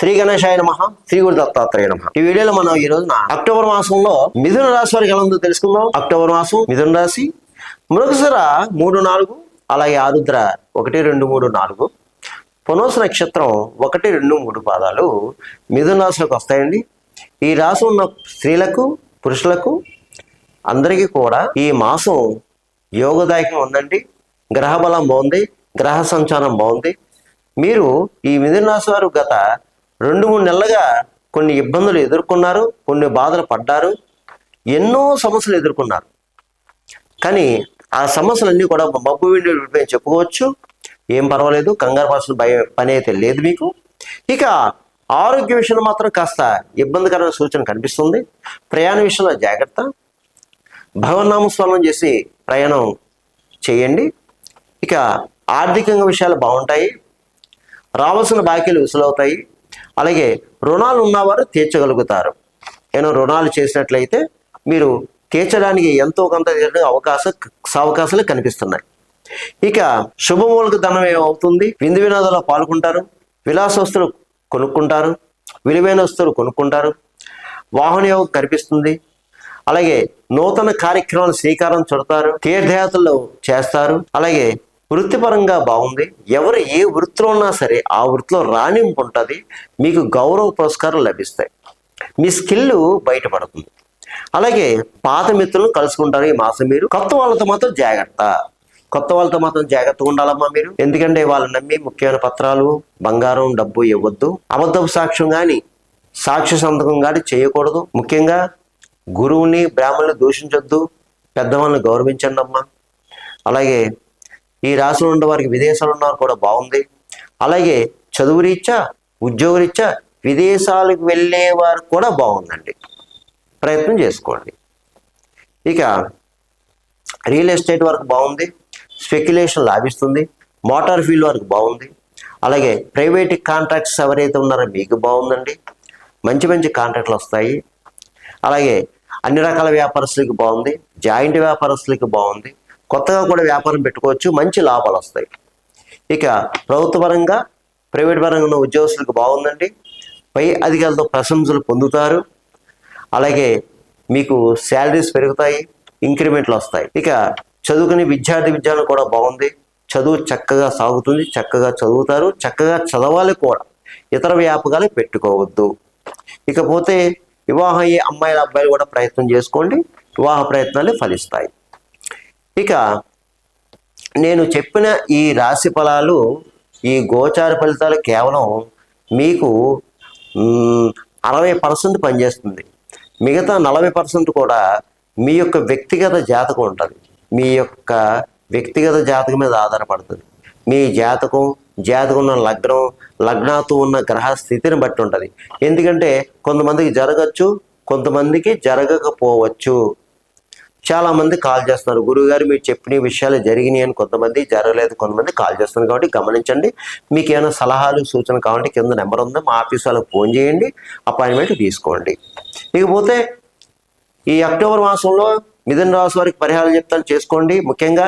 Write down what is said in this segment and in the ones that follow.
శ్రీ గణేశాయ నమ శ్రీ గురు దత్తాత్రేయ నమ. ఈ వీడియోలో మనం ఈ రోజున అక్టోబర్ మాసంలో మిథున రాశి వారికి ఎలా ఉందో తెలుసుకుందాం. అక్టోబర్ మాసం మిథున రాశి మృగశిర మూడు నాలుగు అలాగే ఆరుద్ర ఒకటి రెండు మూడు నాలుగు పునోస నక్షత్రం ఒకటి రెండు మూడు పాదాలు మిథున రాశిలోకి వస్తాయండి. ఈ రాశి ఉన్న స్త్రీలకు పురుషులకు అందరికీ కూడా ఈ మాసం యోగదాయకం ఉందండి. గ్రహ బలం బాగుంది గ్రహ సంచారం బాగుంది. మీరు ఈ మిథున రాశి వారు గత రెండు మూడు నెలలుగా కొన్ని ఇబ్బందులు ఎదుర్కొన్నారు కొన్ని బాధలు పడ్డారు ఎన్నో సమస్యలు ఎదుర్కొన్నారు. కానీ ఆ సమస్యలన్నీ కూడా మబ్బు విండి విడిపోయి చెప్పుకోవచ్చు. ఏం పర్వాలేదు కంగారు పాల్సిన భయ పని అయితే లేదు మీకు. ఇక ఆరోగ్య విషయంలో మాత్రం కాస్త ఇబ్బందికరమైన సూచన కనిపిస్తుంది. ప్రయాణ విషయంలో జాగ్రత్త. భగవన్నామ చేసి ప్రయాణం చేయండి. ఇక ఆర్థికంగా విషయాలు బాగుంటాయి. రావాల్సిన బాకీలు విసులవుతాయి. అలాగే రుణాలు ఉన్నవారు తీర్చగలుగుతారు. నేను రుణాలు చేసినట్లయితే మీరు తీర్చడానికి ఎంతో కొంత అవకాశ అవకాశాలు కనిపిస్తున్నాయి. ఇక శుభమూలక ధనం ఏమవుతుంది? విందు వినోదాల్లో పాల్గొంటారు విలాస కొనుక్కుంటారు విలువైన వస్తువులు కొనుక్కుంటారు వాహన యోగం కనిపిస్తుంది. అలాగే నూతన కార్యక్రమాలు శ్రీకారం చుడతారు తీర్థయాత్రలు చేస్తారు. అలాగే వృత్తిపరంగా బాగుంది. ఎవరు ఏ వృత్తిలో ఉన్నా సరే ఆ వృత్తిలో రాణింపు ఉంటుంది. మీకు గౌరవ పురస్కారం లభిస్తాయి. మీ స్కిల్ బయటపడుతుంది. అలాగే పాత మిత్రులను కలుసుకుంటారు ఈ మాసం మీరు. కొత్త వాళ్ళతో మాత్రం జాగ్రత్త. కొత్త వాళ్ళతో మాత్రం జాగ్రత్తగా ఉండాలమ్మా మీరు. ఎందుకంటే వాళ్ళు నమ్మి ముఖ్యమైన పత్రాలు బంగారం డబ్బు ఇవ్వద్దు. అబద్ధపు సాక్ష్యం కానీ సాక్ష్య సంతకం కానీ చేయకూడదు. ముఖ్యంగా గురువుని బ్రాహ్మణుని దూషించొద్దు. పెద్దవాళ్ళని గౌరవించండి అమ్మా అలాగే ఈ రాశిలో ఉన్న వారికి విదేశాలు ఉన్నవారు కూడా బాగుంది. అలాగే చదువు రీత్యా ఉద్యోగ రీత్యా విదేశాలకు వెళ్ళే వారు కూడా బాగుందండి. ప్రయత్నం చేసుకోండి. ఇక రియల్ ఎస్టేట్ వరకు బాగుంది. స్పెక్యులేషన్ లాభిస్తుంది. మోటార్ ఫీల్డ్ వరకు బాగుంది. అలాగే ప్రైవేట్ కాంట్రాక్ట్స్ ఎవరైతే ఉన్నారో మీకు బాగుందండి. మంచి మంచి కాంట్రాక్ట్లు వస్తాయి. అలాగే అన్ని రకాల వ్యాపారస్తులకి బాగుంది. జాయింట్ వ్యాపారస్తులకి బాగుంది. కొత్తగా కూడా వ్యాపారం పెట్టుకోవచ్చు మంచి లాభాలు వస్తాయి. ఇక ప్రభుత్వ పరంగా ప్రైవేట్ పరంగా ఉన్న ఉద్యోగస్తులకు బాగుందండి. పై అధికారులతో ప్రశంసలు పొందుతారు. అలాగే మీకు శాలరీస్ పెరుగుతాయి ఇంక్రిమెంట్లు వస్తాయి. ఇక చదువుకునే విద్యార్థి విద్యాలు కూడా బాగుంది. చదువు చక్కగా సాగుతుంది చక్కగా చదువుతారు. చక్కగా చదవాలి కూడా. ఇతర వ్యాపకాలు పెట్టుకోవద్దు. ఇకపోతే వివాహం అయ్యే అమ్మాయిల అబ్బాయిలు కూడా ప్రయత్నం చేసుకోండి. వివాహ ప్రయత్నాలు ఫలిస్తాయి. ఇక నేను చెప్పిన ఈ రాశి ఫలాలు ఈ గోచార ఫలితాలు కేవలం మీకు అరవై పర్సెంట్ పనిచేస్తుంది. మిగతా నలభై పర్సెంట్ కూడా మీ యొక్క వ్యక్తిగత జాతకం ఉంటుంది. మీ యొక్క వ్యక్తిగత జాతకం మీద ఆధారపడుతుంది. మీ జాతకం జాతకం ఉన్న లగ్నం లగ్నాతో ఉన్న గ్రహ స్థితిని బట్టి ఉంటుంది. ఎందుకంటే కొంతమందికి జరగచ్చు కొంతమందికి జరగకపోవచ్చు. చాలా మంది కాల్ చేస్తున్నారు. గురువుగారు మీరు చెప్పిన విషయాలు జరిగినాయి అని కొంతమంది జరగలేదు కొంతమంది కాల్ చేస్తున్నారు కాబట్టి గమనించండి. మీకు ఏమైనా సలహాలు సూచనలు కావాలంటే కింద నెంబర్ ఉంది. మా ఆఫీస్ వాళ్ళకి ఫోన్ చేయండి. అపాయింట్మెంట్ తీసుకోండి. ఇకపోతే ఈ అక్టోబర్ మాసంలో మిథున రాశి వారికి పరిహారం చెప్తాను. చేసుకోండి. ముఖ్యంగా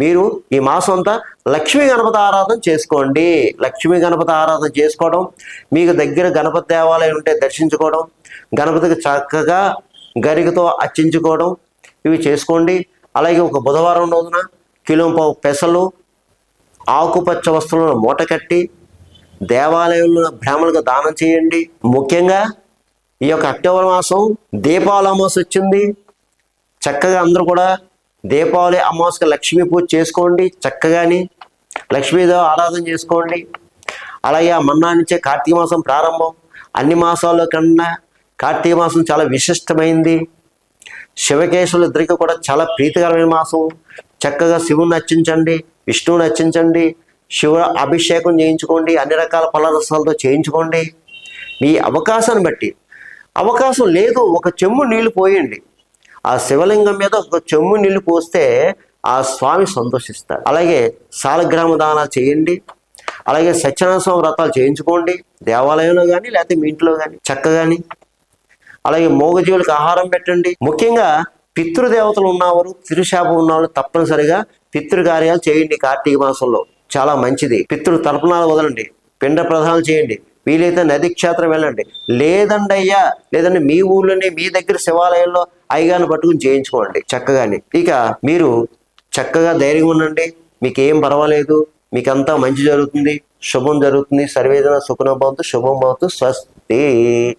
మీరు ఈ మాసం అంతా లక్ష్మీ గణపతి ఆరాధన చేసుకోండి. లక్ష్మీ గణపతి ఆరాధన చేసుకోవడం మీకు దగ్గర గణపతి దేవాలయం ఉంటే దర్శించుకోవడం గణపతికి చక్కగా గరికతో అర్చించుకోవడం ఇవి చేసుకోండి. అలాగే ఒక బుధవారం రోజున కిలోంపావు పెసలు ఆకుపచ్చ వస్తువులను మూట కట్టి దేవాలయంలో బ్రాహ్మణులకు దానం చేయండి. ముఖ్యంగా ఈ యొక్క అక్టోబర్ మాసం దీపావళి అమావాస్య వచ్చింది. చక్కగా అందరూ కూడా దీపావళి అమావాస్యకి లక్ష్మీ పూజ చేసుకోండి. చక్కగాని లక్ష్మీదేవి ఆరాధన చేసుకోండి. అలాగే ఆ మన్నా నుంచే కార్తీక మాసం ప్రారంభం. అన్ని మాసాల్లో కన్నా కార్తీక మాసం చాలా విశిష్టమైంది. శివకేశవులు ఇద్దరికి కూడా చాలా ప్రీతికరమైన మాసం. చక్కగా శివుని నచ్చించండి విష్ణువుని నచ్చించండి శివ అభిషేకం చేయించుకోండి అన్ని రకాల ఫలరసాలతో చేయించుకోండి. మీ అవకాశాన్ని బట్టి. అవకాశం లేదు ఒక చెమ్ము నీళ్ళు పోయండి. ఆ శివలింగం మీద ఒక చెమ్ము నీళ్ళు పోస్తే ఆ స్వామి సంతోషిస్తారు. అలాగే సాలగ్రామ దానాలు చేయండి అలాగే సత్యనారాయణ వ్రతాలు చేయించుకోండి. దేవాలయంలో కానీ లేకపోతే మీ ఇంట్లో కానీ చక్కగాని. అలాగే మూగజీవులకు ఆహారం పెట్టండి. ముఖ్యంగా పితృదేవతలు ఉన్నవారు తిరుశాపం ఉన్నవారు తప్పనిసరిగా పితృకార్యాలు చేయండి కార్తీక మాసంలో. చాలా మంచిది. పితృ తర్పణాలు వదలండి. పిండ ప్రధానాలు చేయండి. వీలైతే నది క్షేత్రం వెళ్ళండి. లేదండి అయ్యా లేదంటే మీ ఊళ్ళోనే మీ దగ్గర శివాలయంలో ఐగాను పట్టుకుని చేయించుకోండి చక్కగాని. ఇక మీరు చక్కగా ధైర్యంగా ఉండండి. మీకు ఏం పర్వాలేదు. మీకంతా మంచి జరుగుతుంది. శుభం జరుగుతుంది. సర్వేదన సుఖనభవంతు శుభం భవతు స్వస్తి.